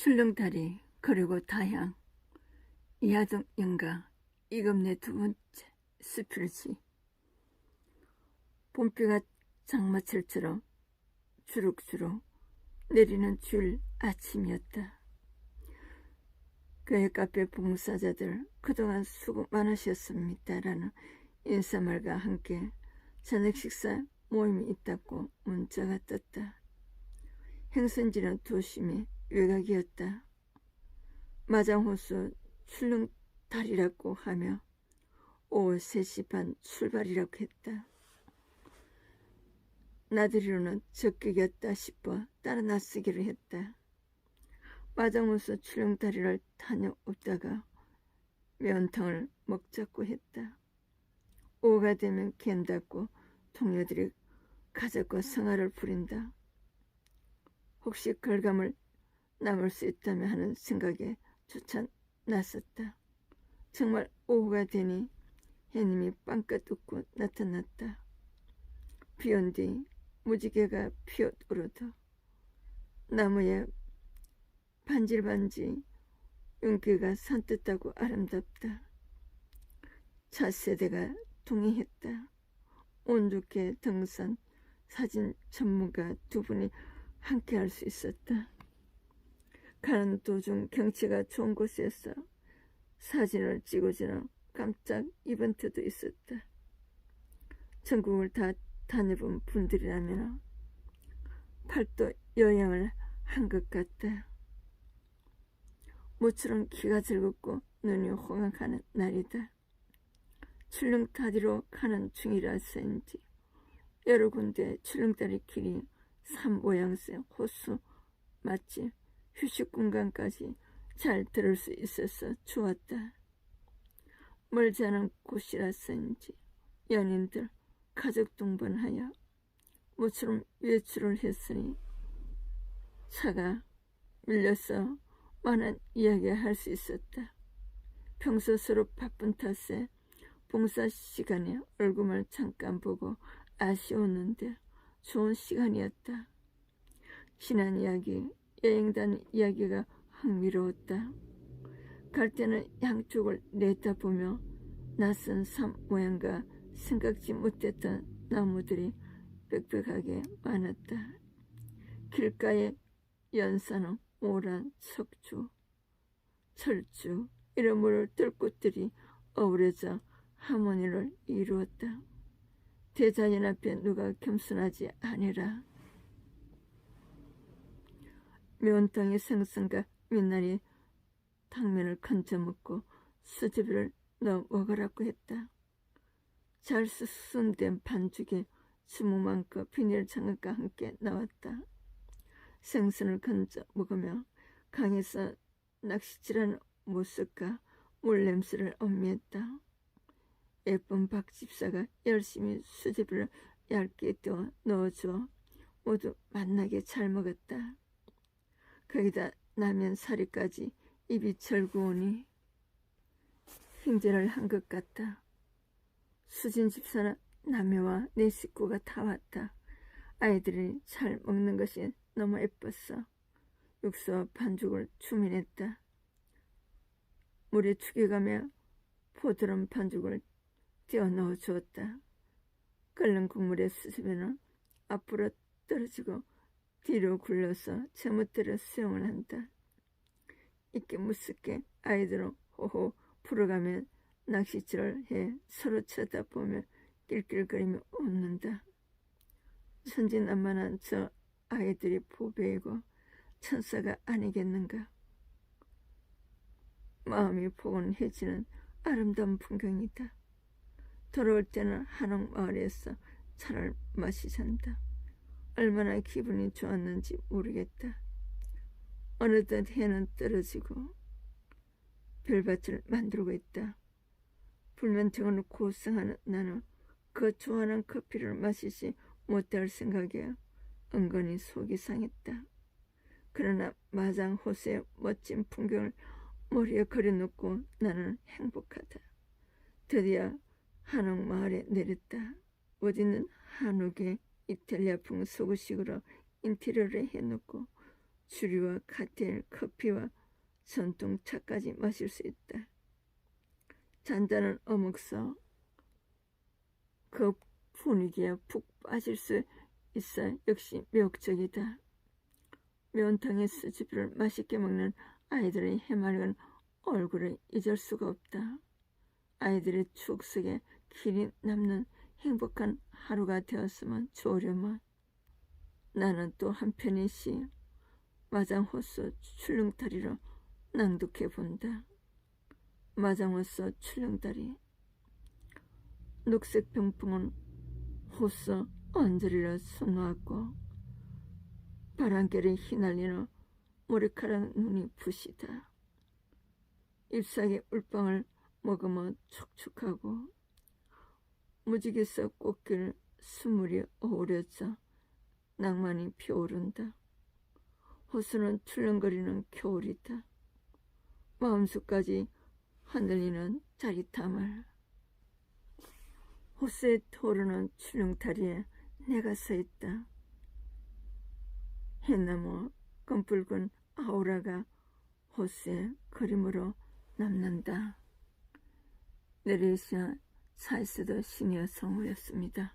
출렁다리 그리고 다향 이하동 영가 이금내 두 번째 스필지 봄비가 장마철처럼 주룩주룩 내리는 줄 아침이었다. 그의 카페 봉사자들 그동안 수고 많으셨습니다 라는 인사말과 함께 저녁 식사 모임이 있다고 문자가 떴다. 행선지는 도심의 외곽이었다. 마장호수 출렁다리라고 하며 오후 3시 반 출발이라고 했다. 나들이로는 적격이었다 싶어 따라 나서기로 했다. 마장호수 출렁다리를 다녀오다가 면탕을 먹자고 했다. 오후가 되면 갠다고 동료들이 가족과 성화를 부린다. 혹시 결감을 남을 수 있다면 하는 생각에 조차 났었다. 정말 오후가 되니 해님이 빵긋 웃고 나타났다. 비온 뒤 무지개가 피어오르다. 나무에 반질반질 윤기가 산뜻하고 아름답다. 차세대가 동의했다. 운 좋게 등산 사진 전문가 두 분이 함께 할 수 있었다. 가는 도중 경치가 좋은 곳에서 사진을 찍어주는 깜짝 이벤트도 있었다. 전국을 다 다녀본 분들이라면 팔도 여행을 한 것 같다. 모처럼 기가 즐겁고 눈이 호강하는 날이다. 출렁다리로 가는 중이라서인지 여러 군데 출렁다리 길이 산 모양새 호수 맛집 휴식 공간까지 잘 들을 수 있어서 좋았다. 멀지 않은 곳이라서인지 연인들 가족 동반하여 모처럼 외출을 했으니 차가 밀려서 많은 이야기할 수 있었다. 평소 서로 바쁜 탓에 봉사 시간에 얼굴만 잠깐 보고 아쉬웠는데 좋은 시간이었다. 지난 이야기, 여행단 이야기가 흥미로웠다. 갈 때는 양쪽을 내다보며 낯선 산 모양과 생각지 못했던 나무들이 빽빽하게 많았다. 길가에 연산은 오란 석주, 철주, 이름을 뜰 꽃들이 어우러져 하모니를 이루었다. 대자연 앞에 누가 겸손하지 아니라 면땅의 생선과 민날이 당면을 건져 먹고 수제비를 넣어 먹으라고 했다. 잘 수순된 반죽에 주무만큼 비닐 장갑과 함께 나왔다. 생선을 건져 먹으며 강에서 낚시질하는 모습과 물냄새를 엄미했다. 예쁜 박 집사가 열심히 수제비를 얇게 떠 넣어줘 모두 맛나게 잘 먹었다. 거기다 라면 사리까지 입이 철구오니 흰절을 한것 같다. 수진 집사는 남매와 내 식구가 다 왔다. 아이들이 잘 먹는 것이 너무 예뻤어. 육수와 반죽을 주문했다. 물에 축여가며 포드런 반죽을 띄어 넣어 주었다. 끓는 국물의 수제비는 앞으로 떨어지고 뒤로 굴러서 제멋대로 수영을 한다. 있게 무섭게 아이들은 호호 풀어가며 낚시질을 해 서로 쳐다보며 낄낄거리며 웃는다. 천진난만한 저 아이들이 보배이고 천사가 아니겠는가. 마음이 포근해지는 아름다운 풍경이다. 돌아올 때는 한옥 마을에서 차를 마시 잔다. 얼마나 기분이 좋았는지 모르겠다. 어느덧 해는 떨어지고 별밭을 만들고 있다. 불면증을 고생하는 나는 그 좋아하는 커피를 마시지 못할 생각에 은근히 속이 상했다. 그러나 마장 호수의 멋진 풍경을 머리에 그려놓고 나는 행복하다. 드디어 한옥 마을에 내렸다. 어디는 한옥에 이탈리아풍 소구식으로 인테리어를 해놓고 주류와 칵테일, 커피와 전통 차까지 마실 수 있다. 잔잔한 어묵서 그 분위기에 푹 빠질 수 있어 역시 매혹적이다. 매운탕에 수제비를 맛있게 먹는 아이들의 해맑은 얼굴을 잊을 수가 없다. 아이들의 추억 속에 길이 남는 행복한 하루가 되었으면 좋으려만 나는 또 한편의 시 마장호수 출렁다리로 낭독해 본다. 마장호수 출렁다리 녹색 병풍은 호수 언저리를 수놓았고 바람결에 휘날리는 머리카락 눈이 부시다. 잎사귀 울방을 먹으면 촉촉하고 무지개서 꽃길 수물이 어우러져 낭만이 피어오른다. 호수는 출렁거리는 겨울이다. 마음속까지 흔들리는 짜릿함을 호수에 토르는 출렁다리에 내가 서 있다. 해나무 검붉은 아우라가 호수의 그림으로 남는다. 내리시아 찰스더 시니어 성우였습니다.